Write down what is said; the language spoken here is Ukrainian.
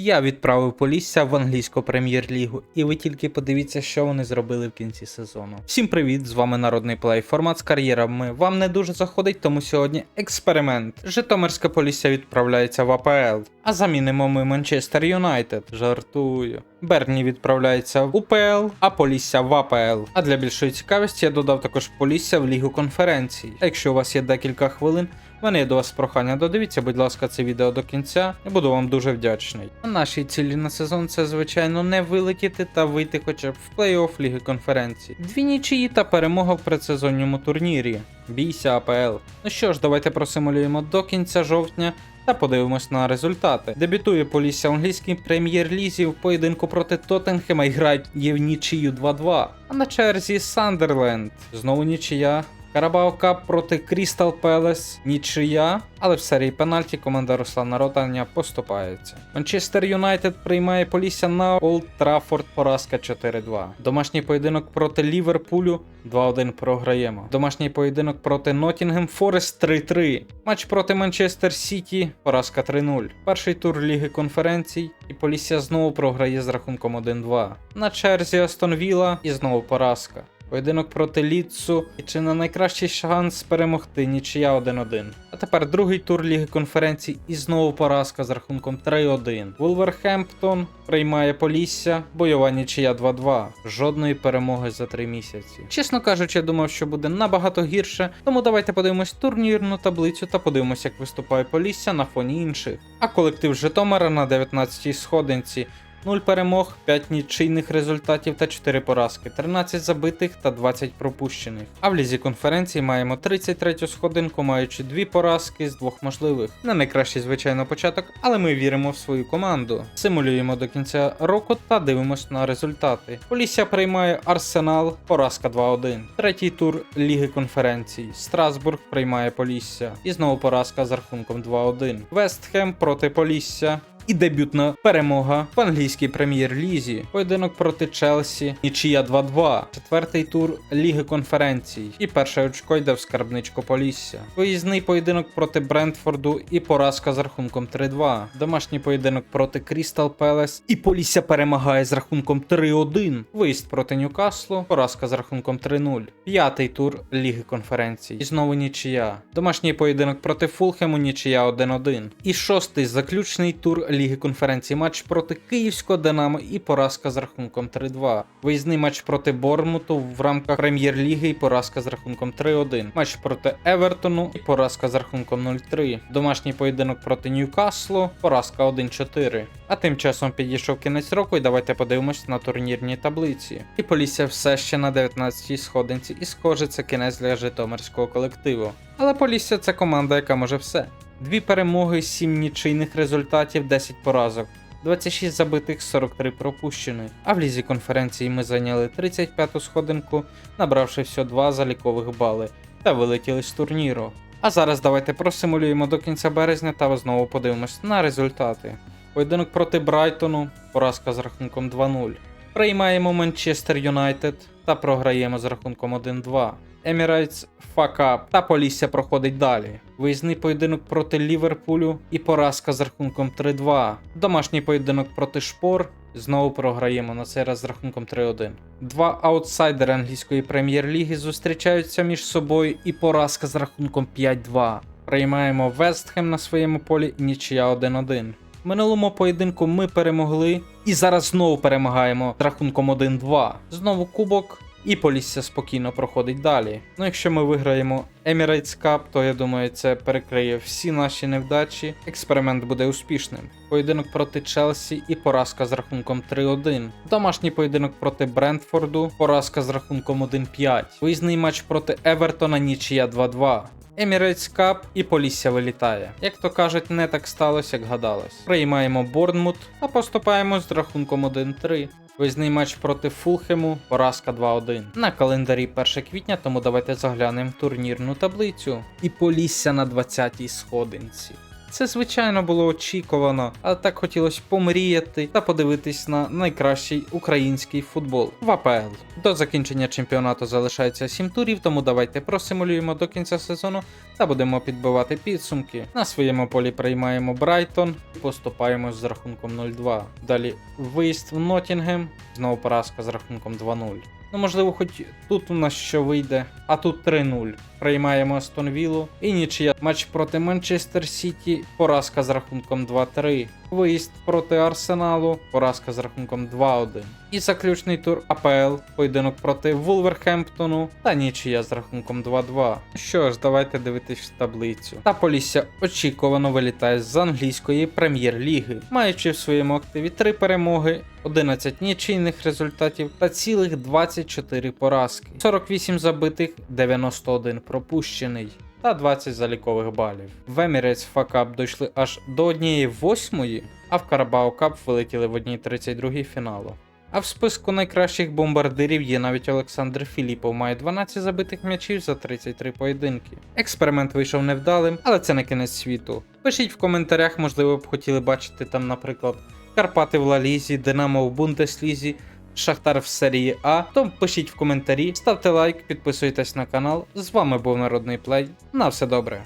Я відправив Полісся в англійську прем'єр-лігу, і ви тільки подивіться, що вони зробили в кінці сезону. Всім привіт! З вами народний плей. Формат з кар'єрами вам не дуже заходить, тому сьогодні експеримент. Житомирське Полісся відправляється в АПЛ. А замінимо ми Манчестер Юнайтед. Жартую. Берні відправляється в УПЛ, а Полісся в АПЛ. А для більшої цікавості я додав також Полісся в Лігу конференцій. А якщо у вас є декілька хвилин, в мене є до вас прохання. Додивіться, будь ласка, це відео до кінця. Я буду вам дуже вдячний. А наші цілі на сезон це, звичайно, не вилетіти та вийти хоча б в плей-офф Ліги конференцій. Дві нічиї та перемога в предсезонньому турнірі. Бійся АПЛ. Ну що ж, давайте просимулюємо до кінця жовтня. Та подивимось на результати. Дебютує Полісся в англійській прем'єр-лізі в поєдинку проти Тоттенхема і грає в нічию 2-2. А на черзі Сандерленд. Знову нічия. Карабао Кап проти Крістал Пелес, нічия, але в серії пенальті команда Руслана Ротаня поступається. Манчестер Юнайтед приймає Полісся на Олд Траффорд, поразка 4-2. Домашній поєдинок проти Ліверпулю 2-1 програємо. Домашній поєдинок проти Ноттінгем Форест 3-3. Матч проти Манчестер Сіті, поразка 3-0. Перший тур Ліги конференцій, і Полісся знову програє з рахунком 1-2. На черзі Астон Вілла і знову поразка. Поєдинок проти Ліцу і чи на найкращий шанс перемогти нічия 1-1. А тепер другий тур Ліги конференцій і знову поразка з рахунком 3-1. Вулверхемптон приймає Полісся, бойова нічия 2-2. Жодної перемоги за 3 місяці. Чесно кажучи, я думав, що буде набагато гірше, тому давайте подивимось турнірну таблицю та подивимось, як виступає Полісся на фоні інших. А колектив Житомира на 19-й сходинці. 0 перемог, 5 нічийних результатів та 4 поразки, 13 забитих та 20 пропущених. А в лізі конференції маємо 33 сходинку, маючи 2 поразки з двох можливих. Не найкращий, звичайно, початок, але ми віримо в свою команду. Симулюємо до кінця року та дивимось на результати. Полісся приймає Арсенал, поразка 2-1. Третій тур Ліги конференцій. Страсбург приймає Полісся. І знову поразка з рахунком 2-1. Вестхем проти Полісся і дебютна перемога в англійській прем'єр-лізі. Поєдинок проти Челсі, нічия 2-2, четвертий тур Ліги конференцій. І перше очко йде в скарбничку Полісся. Виїзний поєдинок проти Брентфорду і поразка з рахунком 3-2. Домашній поєдинок проти Крістал Пелес. І Полісся перемагає з рахунком 3-1. Виїзд проти Ньюкаслу, поразка з рахунком 3-0. П'ятий тур Ліги конференцій. І знову нічия. Домашній поєдинок проти Фулхему, нічия 1-1. І шостий заключний тур Ліги конференції матч проти Київського Динамо і поразка з рахунком 3-2. Виїзний матч проти Бормуту в рамках прем'єр-ліги і поразка з рахунком 3-1. Матч проти Евертону і поразка з рахунком 0-3. Домашній поєдинок проти Ньюкаслу, поразка 1-4. А тим часом підійшов кінець року, і давайте подивимось на турнірній таблиці. І Полісся все ще на 19-й сходинці, і схоже, це кінець для житомирського колективу. Але Полісся це команда, яка може все. Дві перемоги, 7 нічийних результатів, 10 поразок. 26 забитих, 43 пропущених. А в лізі конференції ми зайняли 35-ту сходинку, набравши всього 2 залікових бали, та вилетіли з турніру. А зараз давайте просимулюємо до кінця березня та знову подивимось на результати. Поєдинок проти Брайтону, поразка з рахунком 2-0. Приймаємо Манчестер Юнайтед та програємо з рахунком 1-2. Emirates факап та Полісся проходить далі. Виїзний поєдинок проти Ліверпулю і поразка з рахунком 3-2. Домашній поєдинок проти Шпор. Знову програємо на цей раз з рахунком 3-1. Два аутсайдери англійської прем'єр-ліги зустрічаються між собою і поразка з рахунком 5-2. Приймаємо Вестхем на своєму полі і нічия 1-1. В минулому поєдинку ми перемогли і зараз знову перемагаємо з рахунком 1-2. Знову кубок. І Полісся спокійно проходить далі. Ну, якщо ми виграємо Emirates Cup, то я думаю, це перекриє всі наші невдачі. Експеримент буде успішним. Поєдинок проти Челсі і поразка з рахунком 3-1. Домашній поєдинок проти Брентфорду, поразка з рахунком 1-5. Виїзний матч проти Евертона, нічия 2-2. Emirates Cup і Полісся вилітає. Як то кажуть, не так сталося, як гадалось. Приймаємо Борнмут, а поступаємо з рахунком 1-3. Виїзний матч проти Фулхему, поразка 2-1. На календарі 1 квітня, тому давайте заглянемо в турнірну таблицю. І Полісся на 20-й сходинці. Це звичайно було очікувано, але так хотілося помріяти та подивитись на найкращий український футбол в АПЛ. До закінчення чемпіонату залишається 7 турів, тому давайте просимулюємо до кінця сезону та будемо підбивати підсумки. На своєму полі приймаємо Брайтон, поступаємо з рахунком 0-2. Далі виїзд в Ноттінгем, знову поразка з рахунком 2-0. Ну, можливо, хоч тут у нас що вийде, а тут 3-0. Приймаємо Астон Віллу і нічия. Матч проти Манчестер Сіті, поразка з рахунком 2-3. Виїзд проти Арсеналу, поразка з рахунком 2-1. І заключний тур АПЛ, поєдинок проти Вулверхемптону та нічия з рахунком 2-2. Що ж, давайте дивитись в таблицю. Та Полісся очікувано вилітає з англійської прем'єр-ліги, маючи в своєму активі 3 перемоги, 11 нічийних результатів та цілих 24 поразки, 48 забитих, 91 пропущений. Та 20 залікових балів. В Emirates Факап дійшли аж до однієї восьмої, а в Карабао Кап вилетіли в одній 32 фіналу. А в списку найкращих бомбардирів є навіть Олександр Філіпов, має 12 забитих м'ячів за 33 поєдинки. Експеримент вийшов невдалим, але це не кінець світу. Пишіть в коментарях, можливо, б хотіли бачити там, наприклад, Карпати в Лалізі, Динамо в Бундеслізі, Шахтар в серії А. То пишіть в коментарі, ставте лайк, підписуйтесь на канал. З вами був Народний Плей. На все добре.